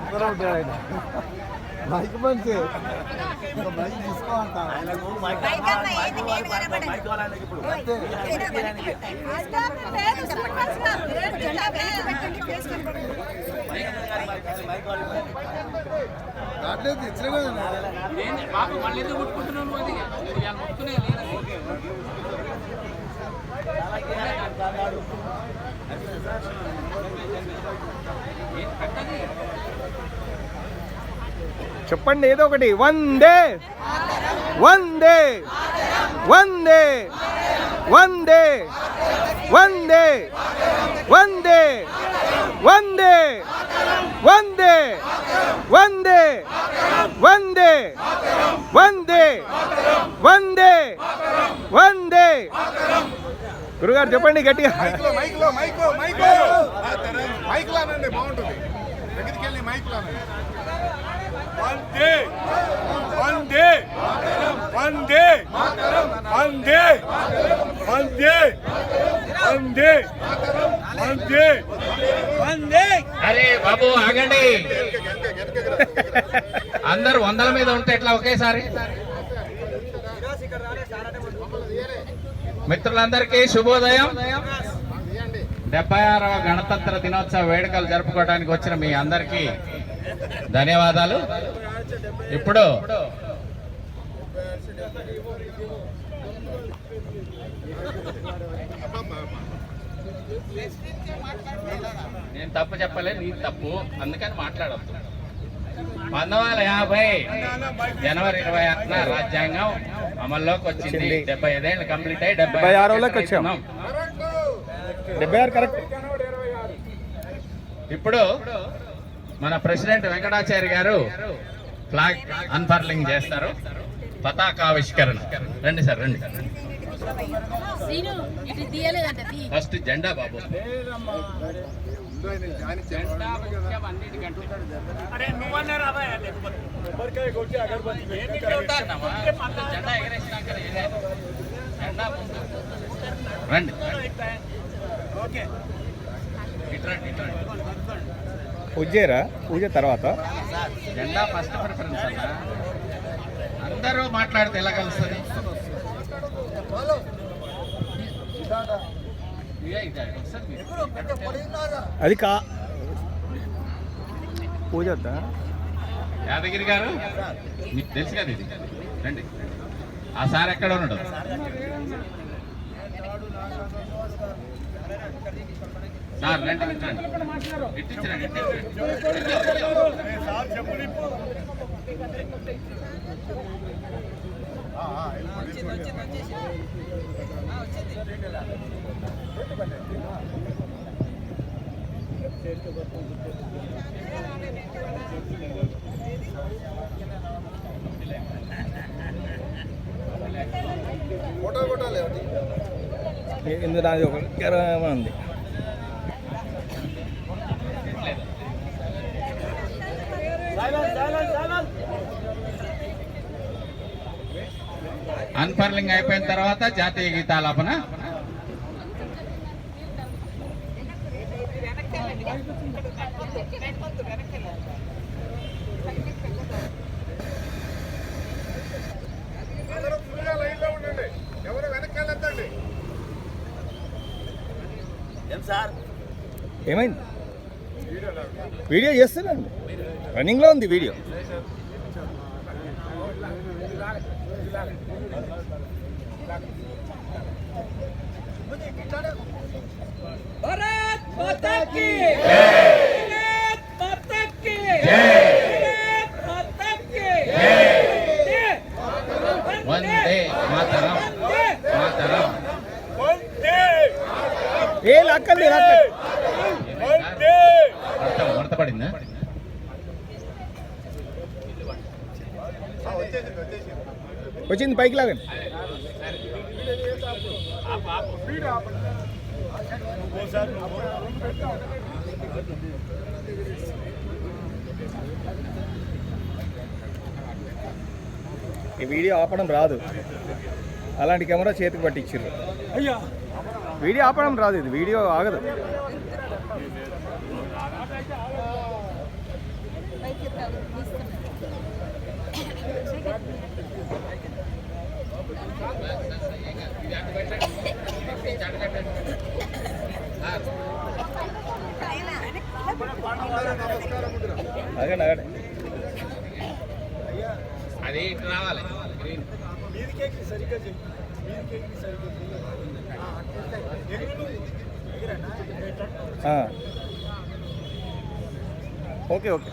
వస్తూనే ఉంటాడు ఆయన మైక్ మనిషి మైక్ ఇచ్చిన మళ్ళీ కొట్టుకుంటున్నాను చెప్పండి ఏదో ఒకటి వందే వందే వందే వందే వందే వందే వందే వందే వందే వందే వందే వందే వందే గురుగారు చెప్పండి గట్టిగా మైక్ మైక్ మైక్ వందే వందే వందే వందే వందే వందే వందే వందే. అరే బాబు ఆగండి. అందరు వందల మీద ఉంటే ఎట్లా ఒకేసారి? మిత్రులందరికీ శుభోదయం. డెబ్బై ఆరవ గణతంత్ర దినోత్సవ వేడుకలు జరుపుకోవడానికి వచ్చిన మీ అందరికీ ధన్యవాదాలు. ఇప్పుడు నేను తప్పు చెప్పలేదు నీ తప్పు. అందుకని మాట్లాడద్దు. పంతొమ్మిది వందల యాభై జనవరి ఇరవై ఆరున రాజ్యాంగం అమల్లోకి వచ్చింది. డెబ్బై ఐదేళ్ళు కంప్లీట్ అయ్యి డెబ్బై ఆరులోకి వచ్చాం. డెబ్బై ఆరు కరెక్ట్. ఇప్పుడు మన ప్రెసిడెంట్ వెంకటాచార్య గారు ఫ్లాగ్ అన్ఫర్లింగ్ చేస్తారు. పతాకావిష్కరణ రండి సార్ రండి. ఫస్ట్ జెండా బాబు. రండి. ఇట్రండి ఇట్రండి పూజ చేయరా పూజ తర్వాత? జెండా ఫస్ట్ ప్రిఫరెన్స్ అందరూ మాట్లాడితే ఎలా కలుస్తుంది. అది కా పూజ వద్దా? యాదగిరి గారు మీకు తెలుసు కదా ఇది. రండి. ఆ సార్ ఎక్కడ ఉన్నాడు? సార్ ఫోటో ఫోటో లేదు ఇందులో ఒక ఉంది. తర్వాత జాతీయ గీతాలాపన? ఏమైంది? వీడియో చేస్తున్నాను రన్నింగ్లో ఉంది వీడియో. भारत माता की भारत माता की भारत माता की वंदे मातरम मातरम वंदे ఏ లాక్కలే వందే అర్థం మడత పడిందా వచ్చింది పైకి లాగండి ఈ వీడియో ఆపడం రాదు. అలాంటి కెమెరా చేతికి పట్టించారు అయ్యా. వీడియో ఆపడం రాదు ఇది వీడియో ఆగదు. అది ఇటు రావాలి. గ్రీన్ ఆ. Okay okay.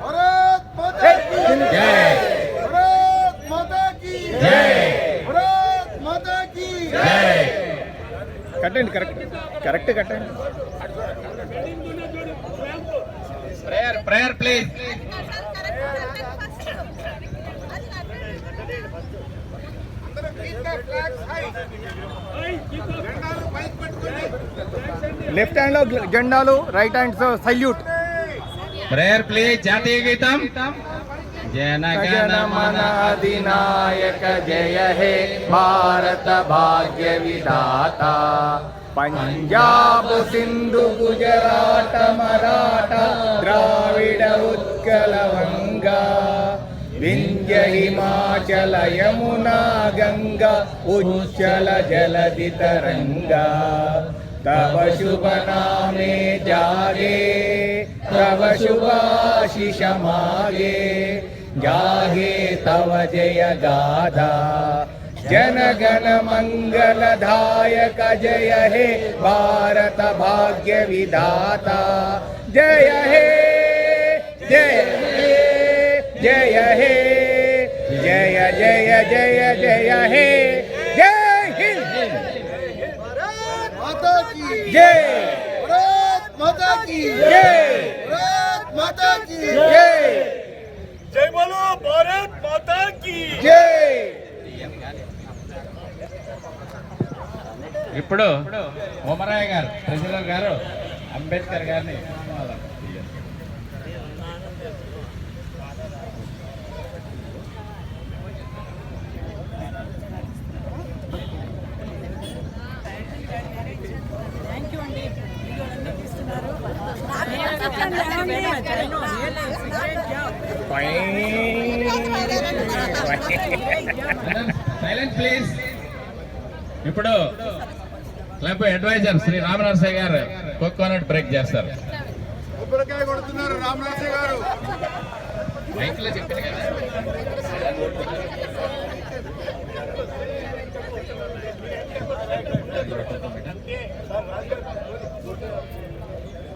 భారత్ మాతా కీ. జై. భారత్ మాతా కీ. జై భారత్ మాతా కీ జై కట్టండి కరెక్ట్. కరెక్ట్ కట్టండి. Prayer prayer please. లెఫ్ట్ హ్యాండ్లో జెండాలు right hand salute prayer please. జాతీయ గీతం. जनगणमन अधिनायक जय हे भारत भाग्य विधाता पञ्जाब सिन्धु गुजराट मराठा द्राविड उत्कलवङ्गा विन्ध्य हिमाचल यमुना गङ्गा उज्जल जलधि तरङ्गा तव शुभ नामे जागे तव शुभाशिषमागे जागे तव जय गाधा। जन गण मंगलदायक जय हे भारत भाग्य विधाता। जय हे जय हे जय हे जय जय जय जय हे। जय हिंद। माता की। जय। भारत माता की। जय। ఇప్పుడు ఉమరాయ్ గారు ప్రెసిడెంట్ గారు అంబేద్కర్ గారిని థ్యాంక్ యూ అండి వీడియోలన్నీ తీస్తున్నారు సైలెంట్ ప్లీజ్ ఇప్పుడు క్లబ్ అడ్వైజర్ శ్రీ రామనరసయ్య గారు కోకోనట్ బ్రేక్ చేస్తారు.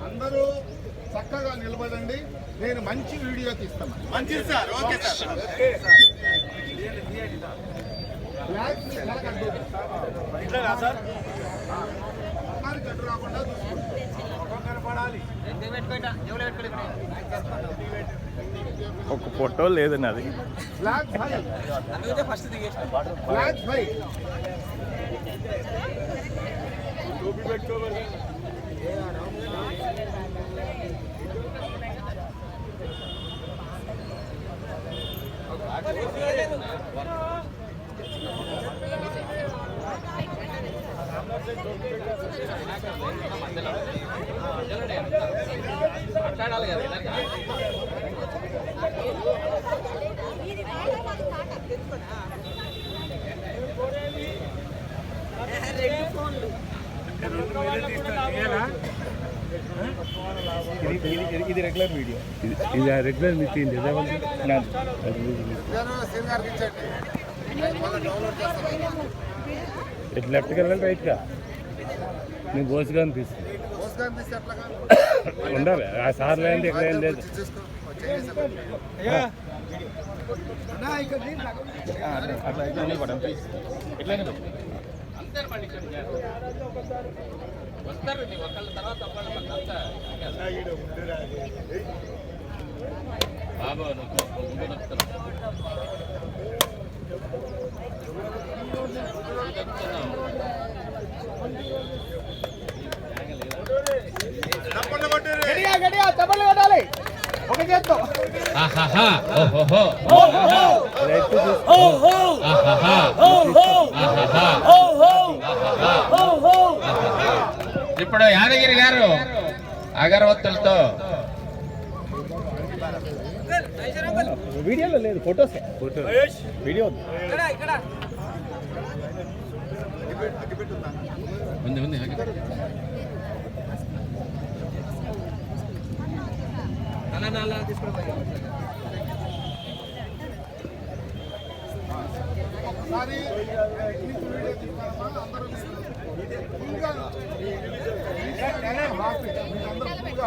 అందరూ చక్కగా నిలబడండి. నేను మంచి వీడియో తీస్తాను. మంచిది సార్. ఓకే సార్ ఫ్లాగ్ని ఎలా కట్టు? రాకుండా చూసుకోండి. ఒక ఫోటో లేదు నాది ఫ్లాగ్ హై ఫ్లాగ్ హై మాట్లాడాలి కదా ఇలాగా. ఇది ఇది- రెగ్యులర్ వీడియో ఇది రెగ్యులర్ మళ్ళీ డౌన్లోడ్ చేస్తాను ఇటు లెఫ్ట్కి వెళ్ళాలి రైట్గా నేను గోసుగా అనిపిస్తుంది ఉండాలి ఆ సార్ లేదు ఇక్కడ ఏం లేదు. నీ బాబు ఇప్పుడు యాదగిరి గారు అగరవత్తులతో వీడియోలో లేదు ఫొటోసే మహేష్ వీడియో. ఉంది ఉంది అందరూ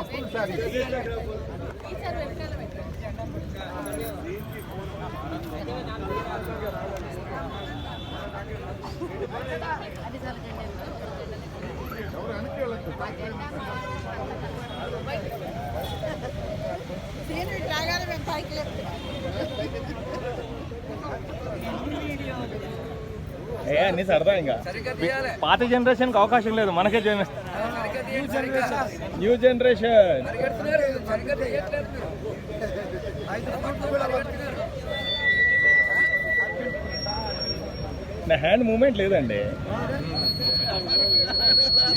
ఫుల్ శారీ అన్ని సరదా ఇంకా. పాత జనరేషన్కి అవకాశం లేదు మనకే న్యూ జనరేషన్. నా హ్యాండ్ మూమెంట్ లేదండి.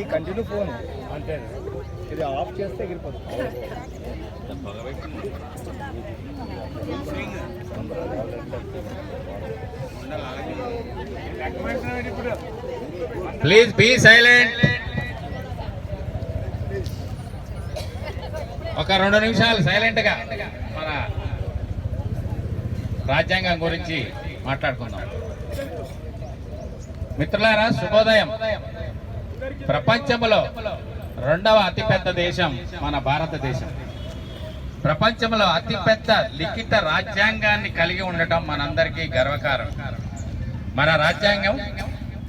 ఇది కంటిన్యూ ఫోన్. అంతే. ఇది ఆఫ్ చేస్తే ఎగిరిపోతుంది ప్లీజ్ బీ సైలెంట్ ఒక రెండు నిమిషాలు సైలెంట్గా మన రాజ్యాంగం గురించి మాట్లాడుకుందాం. మిత్రులారా శుభోదయం. ప్రపంచంలో రెండవ అతిపెద్ద దేశం మన భారతదేశం. ప్రపంచంలో అతిపెద్ద లిఖిత రాజ్యాంగాన్ని కలిగి ఉండటం మనందరికీ గర్వకారం మన రాజ్యాంగం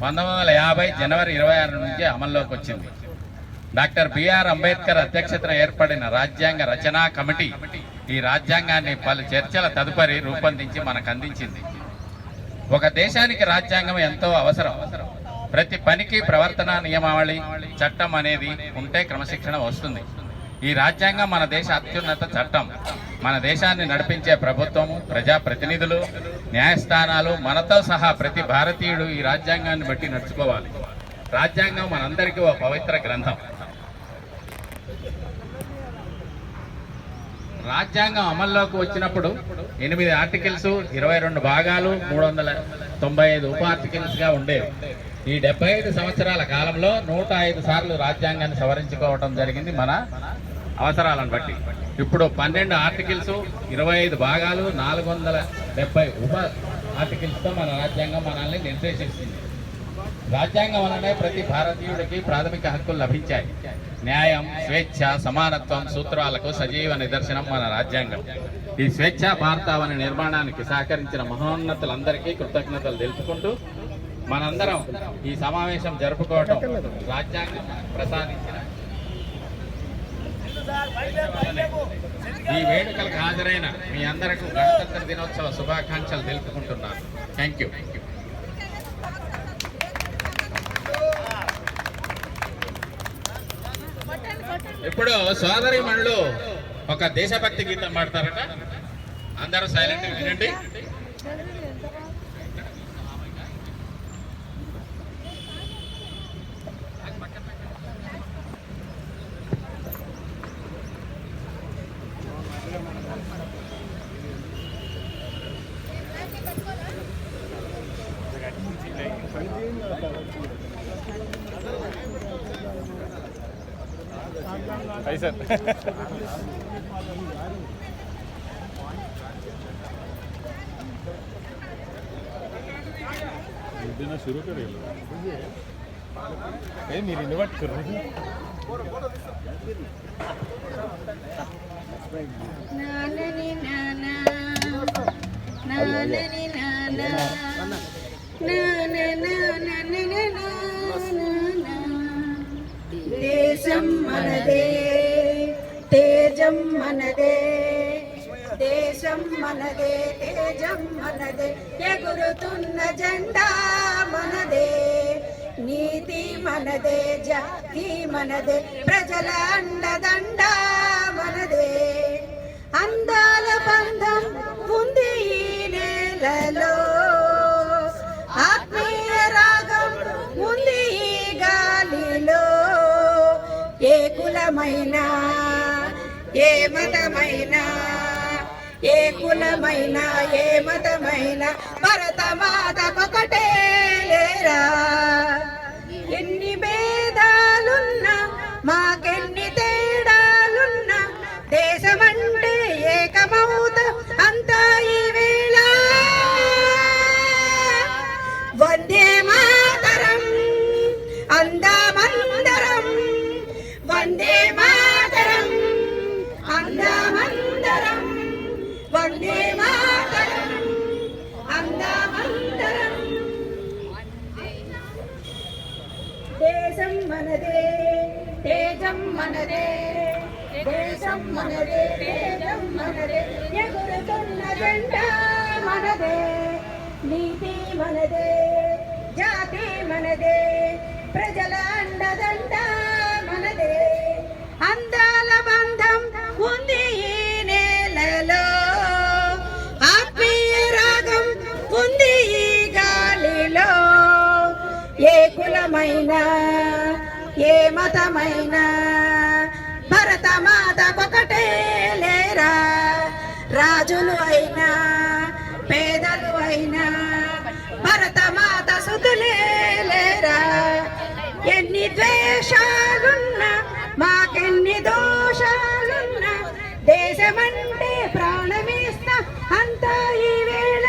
పంతొమ్మిది వందల యాభై జనవరి ఇరవై ఆరు నుంచి అమల్లోకి వచ్చింది. డాక్టర్ బిఆర్ అంబేద్కర్ అధ్యక్షతన ఏర్పడిన రాజ్యాంగ రచనా కమిటీ ఈ రాజ్యాంగాన్ని పలు చర్చల తదుపరి రూపొందించి మనకు అందించింది. ఒక దేశానికి రాజ్యాంగం ఎంతో అవసరం. ప్రతి పనికి ప్రవర్తన నియమావళి చట్టం అనేది ఉంటే క్రమశిక్షణ వస్తుంది. ఈ రాజ్యాంగం మన దేశ అత్యున్నత చట్టం. మన దేశాన్ని నడిపించే ప్రభుత్వం ప్రజాప్రతినిధులు న్యాయస్థానాలు మనతో సహా ప్రతి భారతీయుడు ఈ రాజ్యాంగాన్ని బట్టి నడుచుకోవాలి. రాజ్యాంగం మనందరికీ ఓ పవిత్ర గ్రంథం. రాజ్యాంగం అమల్లోకి వచ్చినప్పుడు ఎనిమిది ఆర్టికల్స్ ఇరవై రెండు భాగాలు మూడు వందల తొంభై ఐదు ఉప ఆర్టికల్స్గా ఉండేవి. ఈ డెబ్బై ఐదు సంవత్సరాల కాలంలో నూట ఐదు సార్లు రాజ్యాంగాన్ని సవరించుకోవటం జరిగింది మన అవసరాలను బట్టి. ఇప్పుడు పన్నెండు ఆర్టికల్స్ ఇరవై ఐదు భాగాలు నాలుగు వందల డెబ్బై ఉప ఆర్టికల్స్తో మన రాజ్యాంగం మనల్ని నిర్దేశిస్తుంది. రాజ్యాంగం వలనే ప్రతి భారతీయుడికి ప్రాథమిక హక్కులు లభించాయి. న్యాయం స్వేచ్ఛ సమానత్వం సూత్రాలకు సజీవ నిదర్శనం మన రాజ్యాంగం. ఈ స్వేచ్ఛ భారతావని నిర్మాణానికి సహకరించిన మహోన్నతులందరికీ కృతజ్ఞతలు తెలుపుకుంటూ మనందరం ఈ సమావేశం జరుపుకోవటం రాజ్యాంగం ప్రసాదించిన ఈ వేడుకలకు హాజరైన మీ అందరికీ గణతంత్ర దినోత్సవ శుభాకాంక్షలు తెలుపుకుంటున్నాను. థ్యాంక్ యూ ఇప్పుడు సోదరి మణులు ఒక దేశభక్తి గీతం పాడతారట. అందరూ సైలెంట్ వినండి అయి సార్ ఏ మీరు ఇన్ని పట్టుకుర్రు నానని నానా నానని నానా నాన నాన నాన నాన దేశ దేశం మనదే తేజం మనదే దేశం మనదే తేజం మనదే ఎగురుతున్న జెండా మనదే నీతి మనదే జాతి మనదే ప్రజల అండదండ మనదే. అందాల బంధం ఉంది ఈ నేలలో. ఆత్మీయ రాగం ఉంది ఈ గాలిలో. ఏ కులమైనా ఏ మతమైనా ఏ కులమైనా ఏ మతమైనా భరతమాతకొకటే లేరా? దేశం మనదే తేజం మనదే. ఎగురుతున్న జెండా మనదే నీతి మనదే జాతి మనదే. ప్రజల అండదండ మనదే. అందాల బంధం ఉంది ఈ నేలలో. ఆత్మీయ రాగం ఉంది ఈ గాలిలో. ఏ కులమైనా ఏ మతమైనా ఒకటే లేరా రాజులు అయినా పేదలు అయినా భరతమాత సుతులే లేరా? ఎన్ని ద్వేషాలున్నా మాకెన్ని దోషాలున్నా దేశమంటే ప్రాణమిస్తా అంతా ఈ వేళ.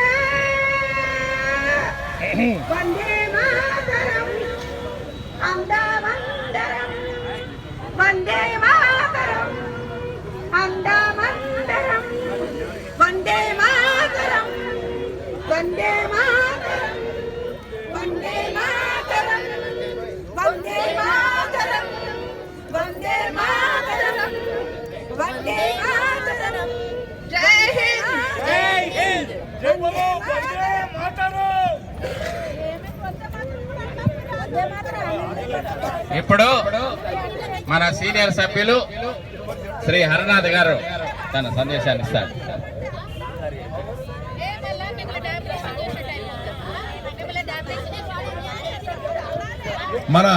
ఇప్పుడు మన సీనియర్ సభ్యులు శ్రీ హరనాథ్ గారు తన సందేశాన్ని ఇస్తారు. మన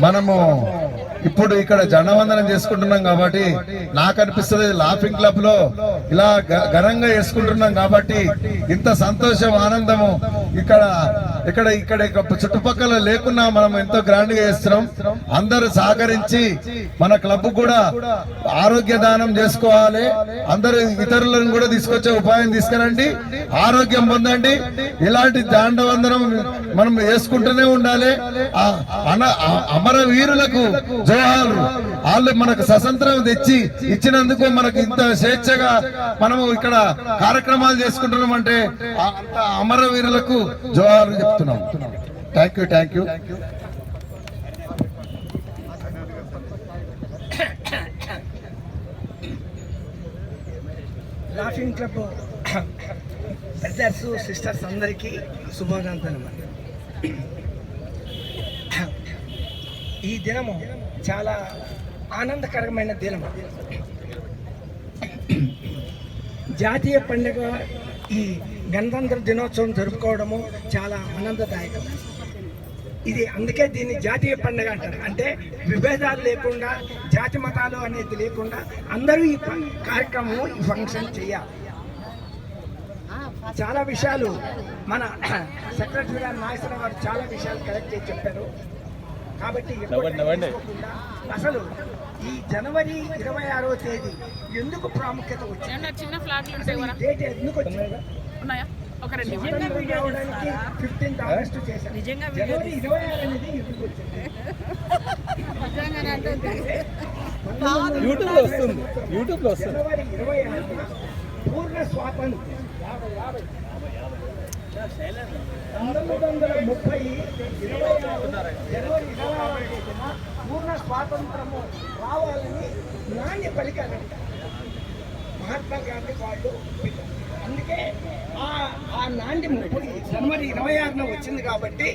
మనము ఇప్పుడు ఇక్కడ జనవందనం చేసుకుంటున్నాం కాబట్టి నాకు అనిపిస్తుంది లాఫింగ్ క్లబ్లో ఇలా గ- ఘనంగా చేసుకుంటున్నాం కాబట్టి ఇంత సంతోషం ఆనందము ఇక్కడ ఇక్కడ ఇక్కడ చుట్టుపక్కల లేకున్నా మనం ఎంతో గ్రాండ్గా చేస్తున్నాం. అందరూ సహకరించి మన క్లబ్ కూడా ఆరోగ్య దానం చేసుకోవాలి. అందరూ ఇతరులను కూడా తీసుకొచ్చే ఉపాయం తీసుకురండి. ఆరోగ్యం పొందండి. ఇలాంటి దాండవందనం మనం వేసుకుంటూనే ఉండాలి. అన- అమరవీరులకు జోహాలు వాళ్ళు మనకు స్వతంత్రం తెచ్చి ఇచ్చినందుకు మనకు ఇంత స్వేచ్ఛగా మనము ఇక్కడ కార్యక్రమాలు చేసుకుంటున్నాం అంటే అమరవీరులకు జోహాలు చెప్తున్నాం. Thank you thank you laughing club brothers sisters అందరికీ శుభాకాంక్షలు ఈ దినము చాలా ఆనందకరమైన దినం జాతీయ పండుగ ఈ గణతంత్ర దినోత్సవం జరుపుకోవడము చాలా ఆనందదాయకం. ఇది అందుకే దీన్ని జాతీయ పండుగ అంటారు. అంటే విభేదాలు లేకుండా జాతి మతాలు అనేది లేకుండా అందరూ ఈ కార్యక్రమం ఈ ఫంక్షన్ చేయాలి. చాలా విషయాలు మన సెక్రటరీ గారు నాగేశ్వర గారు చాలా విషయాలు కలెక్ట్ చేసి చెప్పారు. కాబట్టి అసలు ఈ జనవరి ఇరవై ఆరో తేదీ ఎందుకు ప్రాముఖ్యత వచ్చింది? డేట్ ఎందుకు వచ్చింది? ఉన్నాయా? ఒక రెండు నిజంగా జనవరి ఇరవై ఆరు అనేది ఎందుకు వచ్చింది. యూట్యూబ్లో వస్తుంది. యూట్యూబ్లో వస్తుంది పూర్ణ స్వాతంత్రం. పంతొమ్మిది వందల ముప్పై ఇరవై ఆరు జనవరి ఇరవై ఆరు తేదీన స్వాతంత్రము రావాలని నాణ్య పలికారంట మహాత్మా గాంధీ వాళ్ళు. అందుకే ఆ ఆ నాంది జనవరి ఇరవై ఆరున వచ్చింది కాబట్టి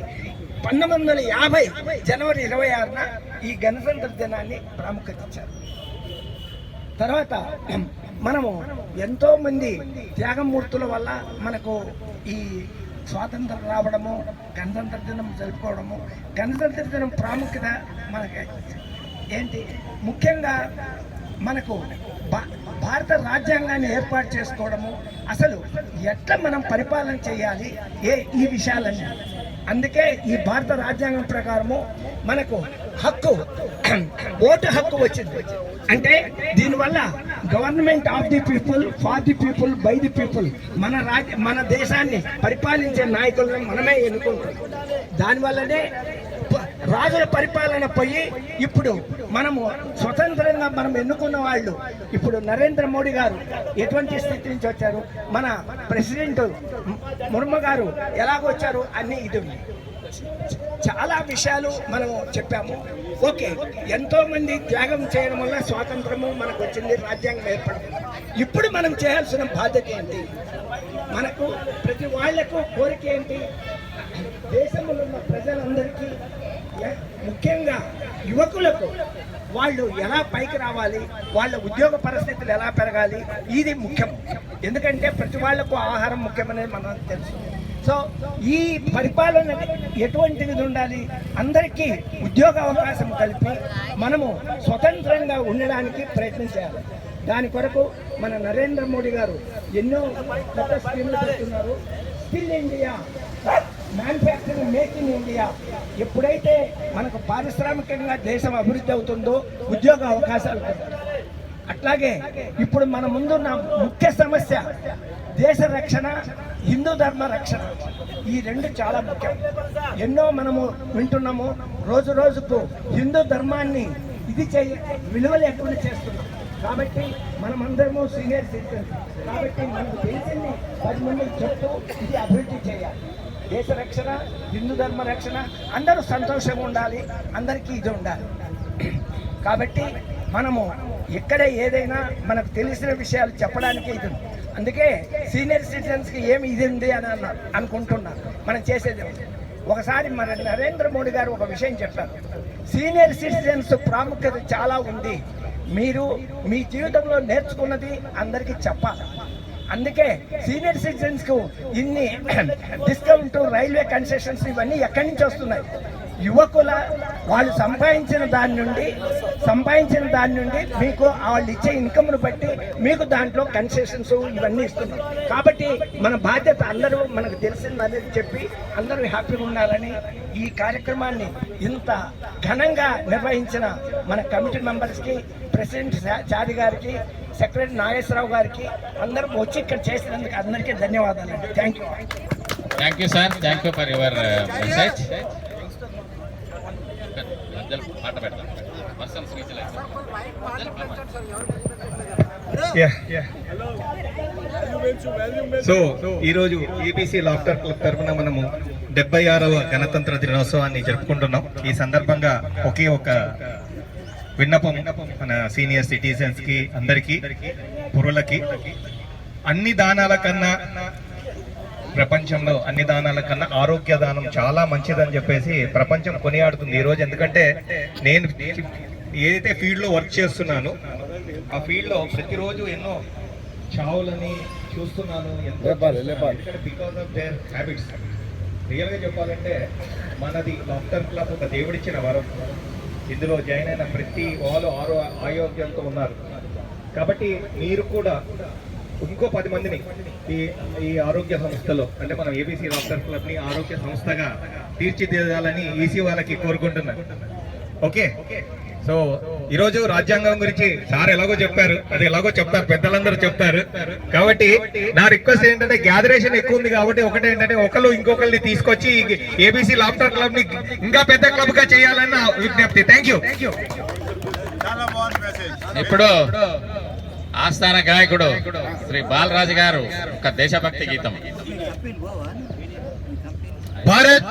పంతొమ్మిది వందల యాభై జనవరి ఇరవై ఆరున ఈ గణతంత్ర దినాన్ని ప్రాముఖ్యత ఇచ్చారు. తర్వాత మనము ఎంతో మంది త్యాగమూర్తుల వల్ల మనకు ఈ స్వాతంత్రం రావడము గణతంత్ర దినం జరుపుకోవడము గణతంత్ర దినం ప్రాముఖ్యత మనకి. ఏంటి? ముఖ్యంగా మనకు బా భారత రాజ్యాంగాన్ని ఏర్పాటు చేసుకోవడము అసలు ఎట్లా మనం పరిపాలన చేయాలి ఏ ఈ విషయాలన్నీ. అందుకే ఈ భారత రాజ్యాంగం ప్రకారము మనకు హక్కు ఓటు హక్కు వచ్చింది. అంటే దీనివల్ల government of the people for the people by the people మన రాజ్య మన దేశాన్ని పరిపాలించే నాయకులను మనమే ఎన్నుకుంటాం దానివల్లనే రాజుల పరిపాలన పోయి ఇప్పుడు మనము స్వతంత్రంగా మనం ఎన్నుకున్న వాళ్ళు ఇప్పుడు నరేంద్ర మోడీ గారు ఎటువంటి స్థితి నుంచి వచ్చారు? మన ప్రెసిడెంట్ ముర్మ గారు ఎలాగొచ్చారు? అన్ని ఇది చాలా విషయాలు మనం చెప్పాము. ఓకే ఎంతో మంది త్యాగం చేయడం వల్ల స్వాతంత్రము మనకు వచ్చింది రాజ్యాంగం ఏర్పడింది. ఇప్పుడు మనం చేయాల్సిన బాధ్యత ఏంటి? మనకు ప్రతి వాళ్ళకు కోరిక ఏంటి? దేశంలో ఉన్న ప్రజలందరికీ ముఖ్యంగా యువకులకు వాళ్ళు ఎలా పైకి రావాలి? వాళ్ళ ఉద్యోగ పరిస్థితులు ఎలా పెరగాలి? ఇది ముఖ్యం. ఎందుకంటే ప్రతి వాళ్ళకు ఆహారం ముఖ్యమనేది మనకు తెలుసు. సో ఈ పరిపాలన ఎటువంటిది ఉండాలి? అందరికీ ఉద్యోగ అవకాశం కలిపి మనము స్వతంత్రంగా ఉండడానికి ప్రయత్నం చేయాలి. దాని కొరకు మన నరేంద్ర మోడీ గారు ఎన్నో కొత్త స్కీములు పెడుతున్నారు. Skill India manufacturing make in India ఎప్పుడైతే మనకు పారిశ్రామికంగా దేశం అభివృద్ధి అవుతుందో ఉద్యోగ అవకాశాలు అట్లాగే ఇప్పుడు మన ముందున్న ముఖ్య సమస్య దేశ రక్షణ హిందూ ధర్మ రక్షణ. ఈ రెండు చాలా ముఖ్యం. ఎన్నో మనము వింటున్నాము రోజు రోజుకు హిందూ ధర్మాన్ని ఇది చేయ విలువ లేకుండా చేస్తున్నాం. కాబట్టి మనమందరము సీనియర్ సిటిజన్స్. కాబట్టి మనకు తెలిసింది పది మందికి చెప్తూ ఇది అభివృద్ధి చేయాలి. దేశ రక్షణ హిందూ ధర్మ రక్షణ అందరూ సంతోషంగా ఉండాలి అందరికీ ఇది ఉండాలి. కాబట్టి మనము ఎక్కడ ఏదైనా మనకు తెలిసిన విషయాలు చెప్పడానికి ఇది. అందుకే సీనియర్ సిటిజన్స్కి ఏమి ఇది ఉంది అని అన్నారు అనుకుంటున్నారు మనం చేసేది ఒకసారి మన నరేంద్ర మోడీ గారు ఒక విషయం చెప్పారు. సీనియర్ సిటిజన్స్ ప్రాముఖ్యత చాలా ఉంది. మీరు మీ జీవితంలో నేర్చుకున్నది అందరికీ చెప్పాలి. అందుకే సీనియర్ సిటిజన్స్కు ఇన్ని డిస్కౌంట్ రైల్వే కన్సెషన్స్ ఇవన్నీ ఎక్కడి నుంచి వస్తున్నాయి? యువకుల వాళ్ళు సంపాదించిన దాని నుండి సంపాదించిన దాని నుండి మీకు వాళ్ళు ఇచ్చే ఇన్కమ్ను బట్టి మీకు దాంట్లో కన్సెషన్స్ ఇవన్నీ ఇస్తున్నాం కాబట్టి మన బాధ్యత అందరూ మనకు తెలిసిందని చెప్పి అందరూ హ్యాపీగా ఉండాలని ఈ కార్యక్రమాన్ని ఇంత ఘనంగా నిర్వహించిన మన కమిటీ మెంబర్స్కి ప్రెసిడెంట్ చా- చారి గారికి సెక్రటరీ నాగేశ్వరరావు గారికి అందరూ వచ్చి ఇక్కడ చేసినందుకు అందరికీ ధన్యవాదాలు అండి. Thank you thank you sir thank you for your message పాట పెడతాం వర్షం స్పీచ్ సో ఈరోజు ఏబీసీ లాఫ్టర్ క్లబ్ తరఫున మనము డెబ్బై ఆరవ గణతంత్ర దినోత్సవాన్ని జరుపుకుంటున్నాం. ఈ సందర్భంగా ఒకే ఒక విన్నపం మన సీనియర్ సిటిజన్స్కి అందరికీ పురులకి అన్ని దానాల కన్నా ప్రపంచంలో అన్ని దానాల కన్నా ఆరోగ్య దానం చాలా మంచిదని చెప్పేసి ప్రపంచం కొనియాడుతుంది ఈ రోజు. ఎందుకంటే నేను ఏదైతే ఫీల్డ్లో వర్క్ చేస్తున్నానో ఆ ఫీల్డ్లో ప్రతిరోజు ఎన్నో చావులని చూస్తున్నాను. బికాస్ ఆఫ్ దేర్ హ్యాబిట్స్ రియల్గా చెప్పాలంటే మనది డాక్టర్ క్లబ్ ఒక దేవుడిచ్చిన వరం. ఇందులో జాయిన్ అయిన ప్రతి వాళ్ళు ఆరో ఆయోగ్యంతో ఉన్నారు. కాబట్టి మీరు కూడా ఇంకో పది మందిని ఈ ఈ ఆరోగ్య సంస్థలో అంటే మనం ఏబీసీ డాక్టర్ క్లబ్ని ఆరోగ్య సంస్థగా తీర్చిదిద్దాలని ఈసీ వాళ్ళకి కోరుకుంటున్నాను. ఓకే? సో ఈరోజు రాజ్యాంగం గురించి సార్ ఎలాగో చెప్పారు అది ఎలాగో చెప్తారు పెద్దలందరూ చెప్తారు. కాబట్టి నా రిక్వెస్ట్ ఏంటంటే గ్యాదరేషన్ ఎక్కువ ఉంది కాబట్టి ఒకటి ఏంటంటే ఒకళ్ళు ఇంకొకరిని తీసుకొచ్చి ఏబీసీ లాఫ్టర్ క్లబ్ని ఇంకా పెద్ద క్లబ్గా చేయాలని నా విజ్ఞప్తి థ్యాంక్ యూ చాలా బాగుంది మెసేజ్ ఇప్పుడు ఆస్థాన గాయకుడు శ్రీ బాలరాజు గారు ఒక దేశభక్తి గీతం. భారత్